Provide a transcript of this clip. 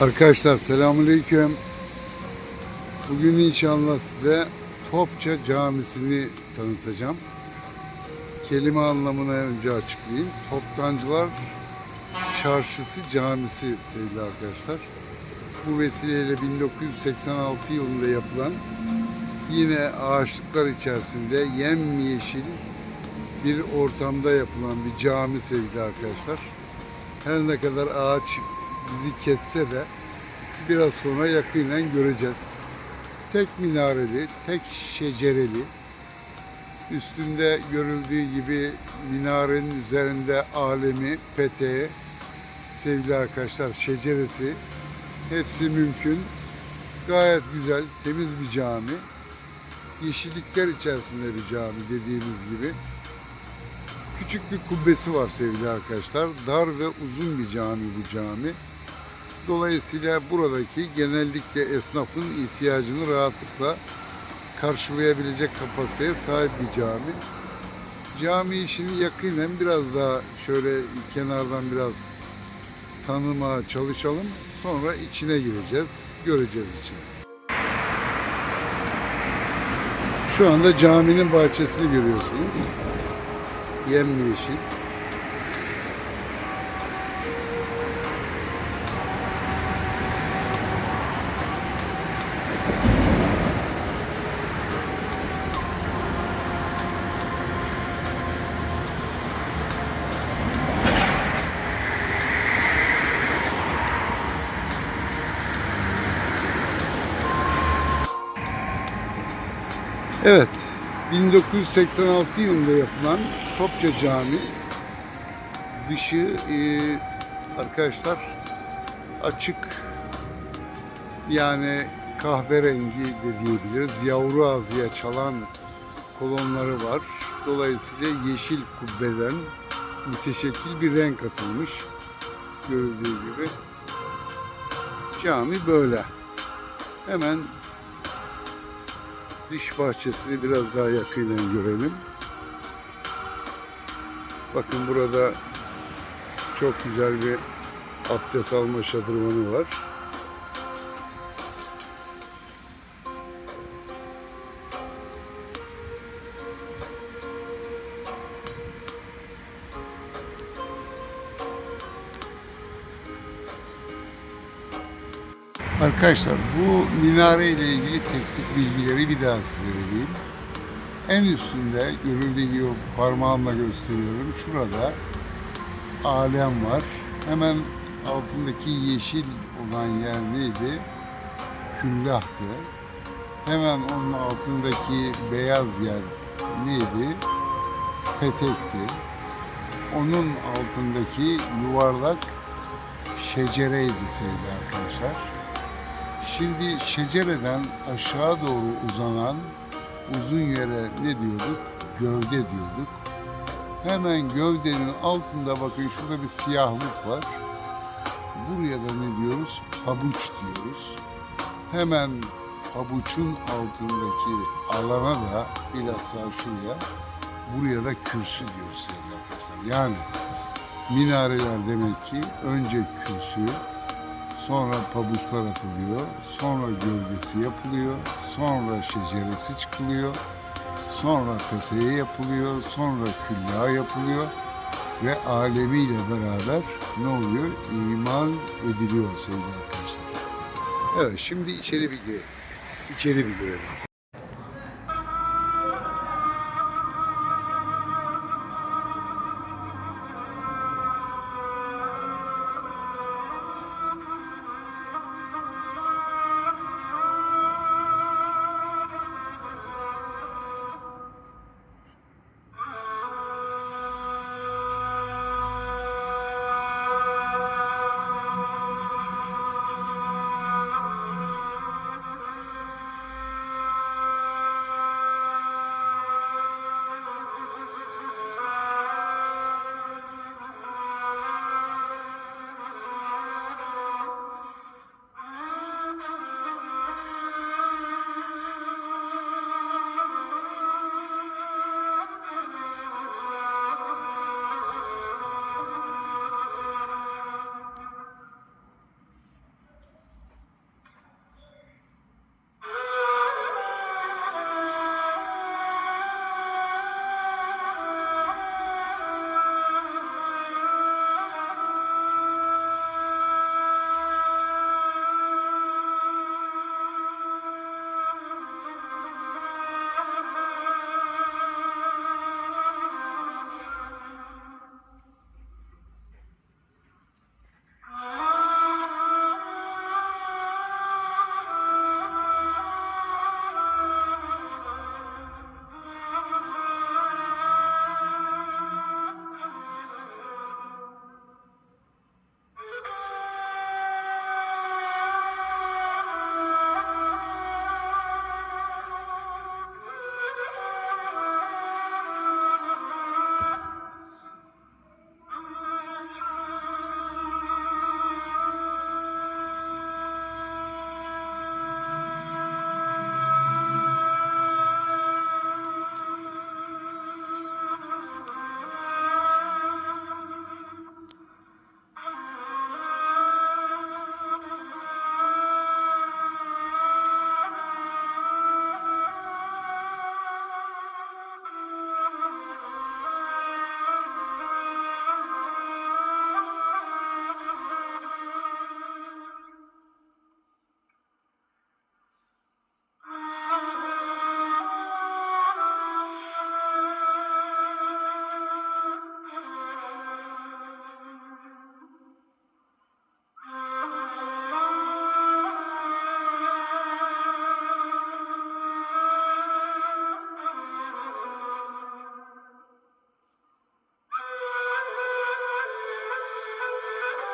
Arkadaşlar selamünaleyküm. Bugün inşallah size Topça Camisi'ni tanıtacağım. Kelime anlamını önce açıklayayım. Toptancılar Çarşısı Camisi sevgili arkadaşlar. Bu vesileyle 1986 yılında yapılan yine ağaçlıklar içerisinde yemyeşil bir ortamda yapılan bir cami sevgili arkadaşlar. Her ne kadar ağaç bizi kesse de biraz sonra yakinen göreceğiz. Tek minareli, tek şecereli, üstünde görüldüğü gibi minarenin üzerinde alemi, peteği, sevgili arkadaşlar şeceresi hepsi mümkün. Gayet güzel, temiz bir cami. Yeşillikler içerisinde bir cami dediğimiz gibi. Küçük bir kubbesi var sevgili arkadaşlar. Dar ve uzun bir cami bu cami. Dolayısıyla buradaki genellikle esnafın ihtiyacını rahatlıkla karşılayabilecek kapasiteye sahip bir cami. Cami işini yakinen biraz daha şöyle kenardan biraz tanımaya çalışalım. Sonra içine gireceğiz. Göreceğiz içini. Şu anda caminin bahçesini görüyorsunuz. Yemyeşil. Evet, 1986 yılında yapılan Topça Cami dışı e, arkadaşlar açık yani kahverengi de diyebiliriz. Yavru ağzıya çalan kolonları var. Dolayısıyla yeşil kubbeden müteşekkil bir renk atılmış. Görüldüğü gibi. Cami böyle. Hemen dış bahçesini biraz daha yakından görelim. Bakın burada çok güzel bir abdest alma şadırvanı var. Arkadaşlar bu minare ile ilgili teknik bilgileri bir daha size vereyim. En üstünde görüldüğü gibi parmağımla gösteriyorum. Şurada alem var. Hemen altındaki yeşil olan yer neydi? Küllahtı. Hemen onun altındaki beyaz yer neydi? Petekti. Onun altındaki yuvarlak şecereydi sevgili arkadaşlar. Şimdi şecereden aşağı doğru uzanan uzun yere ne diyorduk? Gövde diyorduk. Hemen gövdenin altında bakın şurada bir siyahlık var. Buraya da ne diyoruz? Pabuç diyoruz. Hemen pabuçun altındaki alana da bilhassa şuraya buraya da kürsü diyoruz sevgili arkadaşlar. Yani minareler demek ki önce kürsü, Sonra pabuçlar atılıyor. Sonra gövdesi yapılıyor. Sonra şeceresi çıkılıyor. Sonra peteği yapılıyor. Sonra külla yapılıyor. Ve alemiyle beraber ne oluyor? İman ediliyor sevgili arkadaşlar. Evet şimdi içeri bir girelim. İçeri bir girelim.